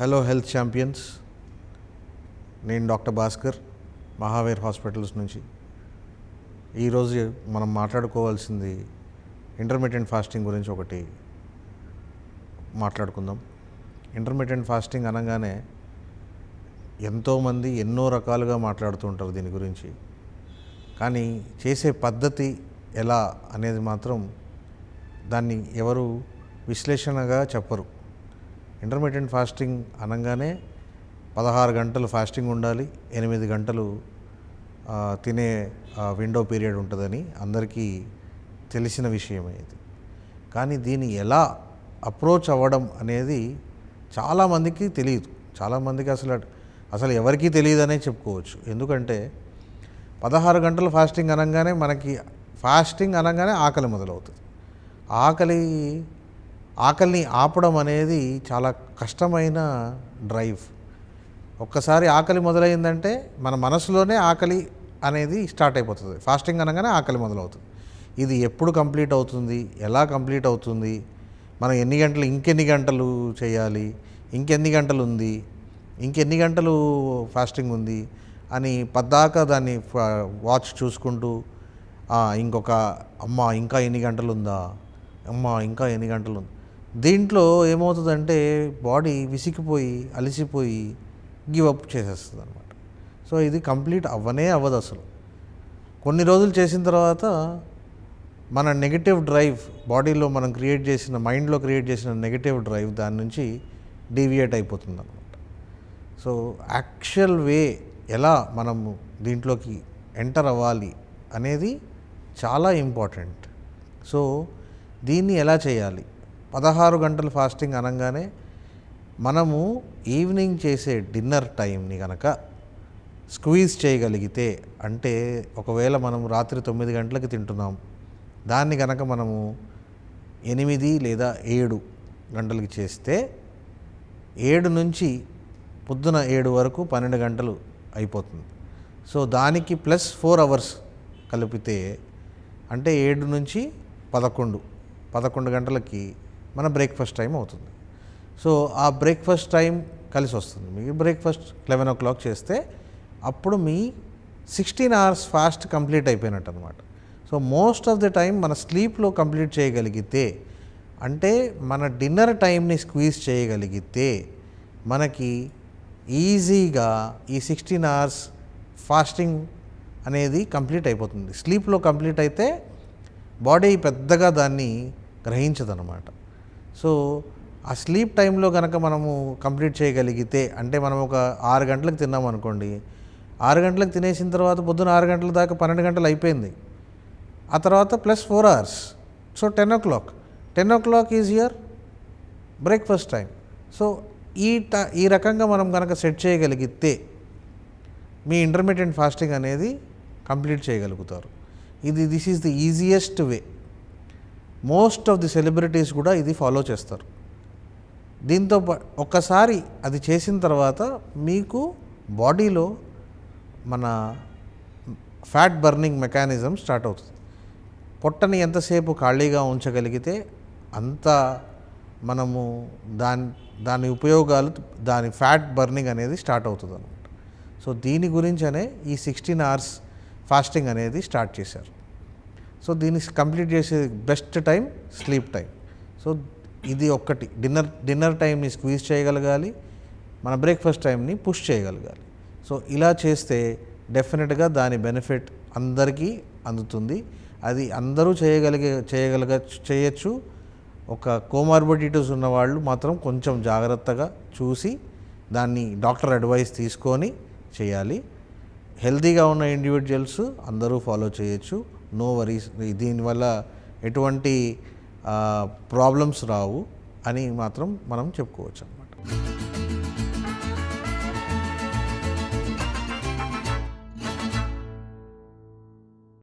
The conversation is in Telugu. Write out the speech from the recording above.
హలో హెల్త్ ఛాంపియన్స్ నేను డాక్టర్ భాస్కర్ మహావీర్ హాస్పిటల్స్ నుంచి. ఈరోజు మనం మాట్లాడుకోవాల్సింది ఇంటర్మీడియట్ ఫాస్టింగ్ గురించి ఒకటి మాట్లాడుకుందాం. ఇంటర్మీడియట్ ఫాస్టింగ్ అనగానే ఎంతోమంది ఎన్నో రకాలుగా మాట్లాడుతూ ఉంటారు దీని గురించి. కానీ చేసే పద్ధతి ఎలా అనేది మాత్రం దాన్ని ఎవరు విశ్లేషణగా చెప్పరు. ఇంటర్మీడియట్ ఫాస్టింగ్ అనగానే పదహారు గంటలు ఫాస్టింగ్ ఉండాలి ఎనిమిది గంటలు తినే విండో పీరియడ్ ఉంటుందని అందరికీ తెలిసిన విషయమే ఇది. కానీ దీన్ని ఎలా అప్రోచ్ అవ్వడం అనేది చాలామందికి తెలియదు. చాలామందికి అసలు అసలు ఎవరికీ తెలియదనే చెప్పుకోవచ్చు. ఎందుకంటే పదహారు గంటలు ఫాస్టింగ్ అనగానే మనకి ఫాస్టింగ్ అనగానే ఆకలి మొదలవుతుంది. ఆకలి ఆకలిని ఆపడం అనేది చాలా కష్టమైన డ్రైవ్. ఒక్కసారి ఆకలి మొదలైందంటే మన మనసులోనే ఆకలి అనేది స్టార్ట్ అయిపోతుంది. ఫాస్టింగ్ అనగానే ఆకలి మొదలవుతుంది. ఇది ఎప్పుడు కంప్లీట్ అవుతుంది? ఎలా కంప్లీట్ అవుతుంది? మనం ఎన్ని గంటలు ఇంకెన్ని గంటలు చేయాలి? ఇంకెన్ని గంటలు ఉంది? ఇంకెన్ని గంటలు ఫాస్టింగ్ ఉంది? అని పద్దాక దాన్ని ఫ- వాచ్ చూసుకుంటూ ఇంకొక అమ్మ ఇంకా ఎన్ని గంటలు ఉందా? అమ్మ ఇంకా ఎన్ని గంటలు ఉంది? దీంట్లో ఏమవుతుందంటే బాడీ విసిగిపోయి అలసిపోయి గివప్ చేసేస్తుంది అనమాట సో ఇది కంప్లీట్ అవ్వనే అవ్వదు అసలు. కొన్ని రోజులు చేసిన తర్వాత మన నెగిటివ్ డ్రైవ్ బాడీలో మనం క్రియేట్ చేసిన మైండ్లో క్రియేట్ చేసిన నెగిటివ్ డ్రైవ్ దాని నుంచి డీవియేట్ అయిపోతుంది అనమాట సో యాక్చువల్ వే ఎలా మనము దీంట్లోకి ఎంటర్ అవ్వాలి అనేది చాలా ఇంపార్టెంట్. సో దీన్ని ఎలా చేయాలి? పదహారు గంటలు ఫాస్టింగ్ అనగానే మనము ఈవినింగ్ చేసే డిన్నర్ టైంని కనుక స్క్వీజ్ చేయగలిగితే అంటే ఒకవేళ మనం రాత్రి తొమ్మిది గంటలకు తింటున్నాం దాన్ని కనుక మనము ఎనిమిది లేదా ఏడు గంటలకి చేస్తే ఏడు నుంచి పొద్దున ఏడు వరకు పన్నెండు గంటలు అయిపోతుంది. సో దానికి ప్లస్ ఫోర్ అవర్స్ కలిపితే అంటే ఏడు నుంచి పదకొండు పదకొండు గంటలకి మన బ్రేక్ఫాస్ట్ టైం అవుతుంది. సో ఆ బ్రేక్ఫాస్ట్ టైం కలిసి వస్తుంది. మీ బ్రేక్ఫాస్ట్ లెవెన్ ఓ క్లాక్ చేస్తే అప్పుడు మీ సిక్స్టీన్ అవర్స్ ఫాస్ట్ కంప్లీట్ అయిపోయినట్టు అనమాట so most of the time మన స్లీప్లో కంప్లీట్ చేయగలిగితే అంటే మన డిన్నర్ టైంని స్క్వీజ్ చేయగలిగితే మనకి ఈజీగా ఈ సిక్స్టీన్ అవర్స్ ఫాస్టింగ్ అనేది కంప్లీట్ అయిపోతుంది. స్లీప్లో కంప్లీట్ అయితే బాడీ పెద్దగా దాన్ని గ్రహించదనమాట సో ఆ స్లీప్ టైంలో కనుక మనము కంప్లీట్ చేయగలిగితే అంటే మనం ఒక ఆరు గంటలకు తిన్నాం అనుకోండి ఆరు గంటలకు తినేసిన తర్వాత పొద్దున ఆరు గంటల దాకా పన్నెండు గంటలు అయిపోయింది. ఆ తర్వాత plus four hours. So ten o'clock. Ten o'clock is your breakfast time. So ఈ ట ఈ రకంగా మనం కనుక సెట్ చేయగలిగితే మీ ఇంటర్మీడియట్ ఫాస్టింగ్ అనేది కంప్లీట్ చేయగలుగుతారు. ఇది this is the easiest way. Most of the celebrities కూడా ఇది ఫాలో చేస్తారు. దీంతో పా- ఒక్కసారి అది చేసిన తర్వాత మీకు బాడీలో మన ఫ్యాట్ బర్నింగ్ మెకానిజం స్టార్ట్ అవుతుంది. పొట్టని ఎంతసేపు ఖాళీగా ఉంచగలిగితే అంత మనము దాని దాని ఉపయోగాలు దాని ఫ్యాట్ బర్నింగ్ అనేది స్టార్ట్ అవుతుంది అనమాట సో దీని గురించనే ఈ సిక్స్టీన్ అవర్స్ ఫాస్టింగ్ అనేది స్టార్ట్ చేశారు. సో దీన్ని కంప్లీట్ చేసే best time sleep time. So ఇది ఒక్కటి. డిన్నర్ డిన్నర్ టైంని స్క్వీజ్ చేయగలగాలి. మన బ్రేక్ఫాస్ట్ టైంని పుష్ చేయగలగాలి. సో ఇలా చేస్తే డెఫినెట్గా దాని బెనిఫిట్ అందరికీ అందుతుంది. అది అందరూ చేయగలిగే చేయగలగ చేయొచ్చు. ఒక కోమార్బిడిటీస్ ఉన్న వాళ్ళు మాత్రం కొంచెం జాగ్రత్తగా చూసి దాన్ని డాక్టర్ అడ్వైస్ తీసుకొని చేయాలి. హెల్తీగా ఉన్న ఇండివిజువల్స్ అందరూ ఫాలో చేయొచ్చు. No worries. దీనివల్ల ఎటువంటి ప్రాబ్లమ్స్ రావు అని మాత్రం మనం చెప్పుకోవచ్చు అన్నమాట.